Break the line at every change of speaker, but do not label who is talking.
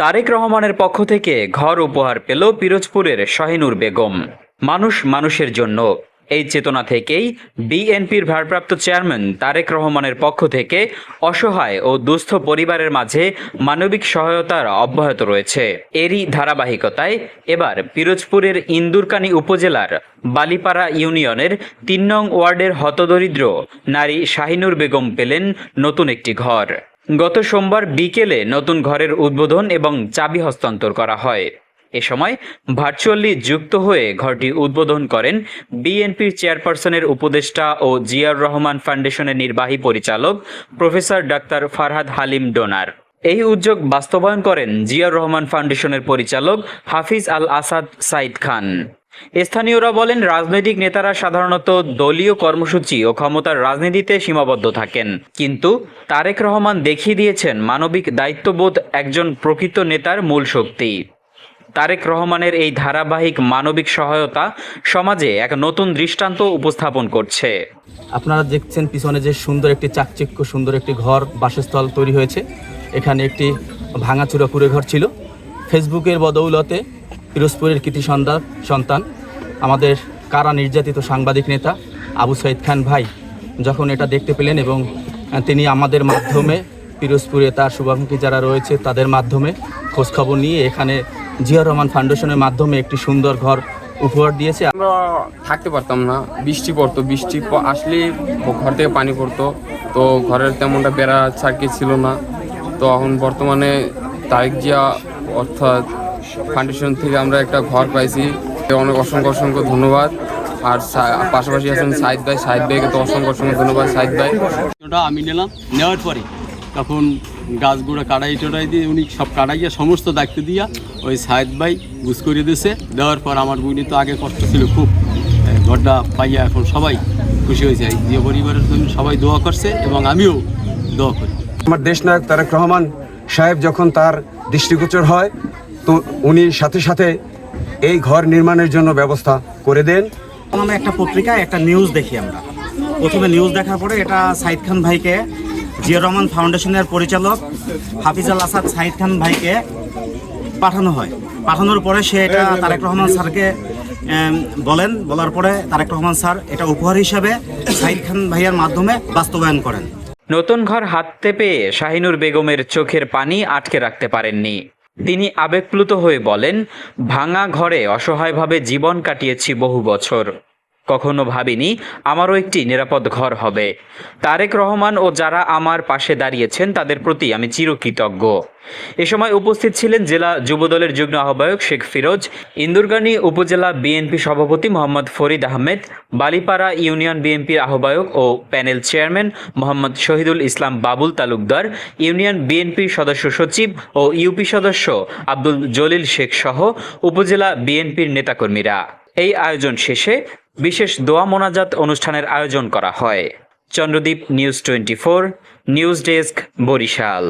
তারেক রহমানের পক্ষ থেকে ঘর উপহার পেল পিরোজপুরের শাহিনুর বেগম মানুষ মানুষের জন্য এই চেতনা থেকেই বিএনপির ভারপ্রাপ্ত চেয়ারম্যান তারেক রহমানের পক্ষ থেকে অসহায় ও দুস্থ পরিবারের মাঝে মানবিক সহায়তার অব্যাহত রয়েছে এরই ধারাবাহিকতায় এবার পিরোজপুরের ইন্দুরকানি উপজেলার বালিপাড়া ইউনিয়নের তিন নং ওয়ার্ডের হতদরিদ্র নারী শাহিনুর বেগম পেলেন নতুন একটি ঘর গত সোমবার বিকেলে নতুন ঘরের উদ্বোধন এবং চাবি হস্তান্তর করা হয় এ সময় ভার্চুয়ালি যুক্ত হয়ে ঘরটি উদ্বোধন করেন বিএনপির চেয়ারপারসনের উপদেষ্টা ও জিয়ার রহমান ফাউন্ডেশনের নির্বাহী পরিচালক professor doctor Farhad Halim donor এই উদ্যোগ বাস্তবায়ন করেন জিয়ার রহমান ফাউন্ডেশনের পরিচালক হাফিজ আল আসাদ সাইদ খান স্থানীয়রা বলেন রাজনৈতিক নেতারা সাধারণত দলীয় কর্মসূচি ও ক্ষমতার রাজনীতিতে সীমাবদ্ধ থাকেন কিন্তু তারেক রহমান দেখিয়ে দিয়েছেন মানবিক দায়িত্ববোধ একজন প্রকৃত নেতার মূল শক্তি তারেক রহমানের এই ধারাবাহিক মানবিক সহায়তা সমাজে এক নতুন দৃষ্টান্ত উপস্থাপন করছে
আপনারা দেখছেন পিছনে যে সুন্দর একটি চাকচিক্য সুন্দর একটি ঘর বাসস্থল তৈরি হয়েছে এখানে একটি ভাঙাচুরা কুড়ে ঘর ছিল ফেসবুকের বদৌলতে পিরোজপুরের কৃতি সন্ধ্যা সন্তান আমাদের কারা নির্যাতিত সাংবাদিক নেতা আবু সৈদ খান ভাই যখন এটা দেখতে পেলেন এবং তিনি আমাদের মাধ্যমে পিরোজপুরে তার শুভাকাঙ্ক্ষী যারা রয়েছে তাদের মাধ্যমে খোঁজখবর নিয়ে এখানে জিয়া রহমান ফাউন্ডেশনের মাধ্যমে একটি সুন্দর ঘর উপহার দিয়েছে আমরা
থাকতে পারতাম না বৃষ্টি পড়তো বৃষ্টি আসলে ঘর থেকে পানি পড়তো তো ঘরের তেমনটা বেড়া চাকি ছিল না তো এখন বর্তমানে তারেক জিয়া অর্থাৎ ফাউন্ডেশন থেকে আমরা একটা ঘর পাইছি অনেক অসংখ্য অসংখ্য ধন্যবাদ আর পাশাপাশি আছেন সাইদ ভাই সাইদ ভাইকে তো অসংখ্য অসংখ্য ধন্যবাদ সাইদ ভাই
আমি নিলাম নেওয়ার পরে তখন গাছগুলো কাড়াই টড়াই দিয়ে উনি সব কাটাইয়া সমস্ত দায়িত্ব দিয়া ওই সাহেদ ভাই গুছ করে দিয়েছে দেওয়ার পর আমার বইনি তো আগে কষ্ট ছিল খুব ঘরটা পাইয়া এখন সবাই খুশি হয়েছে যে পরিবারের জন্য সবাই দোয়া করছে এবং আমিও দোয়া করি
আমার দেশনায়ক তারেক রহমান সাহেব যখন তার দৃষ্টিগোচর হয় তো উনি সাথে সাথে এই ঘর নির্মাণের জন্য ব্যবস্থা করে দেন
আমরা একটা পত্রিকায় একটা নিউজ দেখি আমরা প্রথমে নিউজ দেখার পরে এটা সাইদ খান ভাইকে জিয়া রহমান ফাউন্ডেশনের পরিচালক হাফিজ আল আসাদ সাইদ খান ভাইকে পাঠানো হয় পাঠানোর পরে সে এটা তারেক রহমান স্যারকে বলেন বলার পরে তারেক রহমান স্যার এটা উপহার হিসাবে সাইদ খান ভাইয়ার মাধ্যমে বাস্তবায়ন করেন
নতুন ঘর হাততে পেয়ে শাহিনুর বেগমের চোখের পানি আটকে রাখতে পারেননি তিনি আবেগপ্লুত হয়ে বলেন ভাঙা ঘরে অসহায়ভাবে জীবন কাটিয়েছি বহু বছর কখনো ভাবিনি আমারও একটি নিরাপদ ঘর হবে তারেক রহমান ও যারা আমার পাশে দাঁড়িয়েছেন তাদের প্রতি আমি চিরকৃতজ্ঞ এ সময় উপস্থিত ছিলেন জেলা যুবদলের যুগ্ম আহ্বায়ক শেখ ফিরোজ ইন্দুরগানী উপজেলা বিএনপি সভাপতি মোহাম্মদ ফরিদ আহমেদ বালিপাড়া ইউনিয়ন বিএনপির আহ্বায়ক ও panel chairman Mohammad Shahidul Islam Babul Talukdar union বিএনপির সদস্য সচিব ও ইউপি সদস্য আব্দুল জলিল শেখ সহ উপজেলা বিএনপির নেতাকর্মীরা এই আয়োজন শেষে বিশেষ দোয়া মোনাজাত অনুষ্ঠানের আয়োজন করা হয় Chandradwip news twenty four news desk Barishal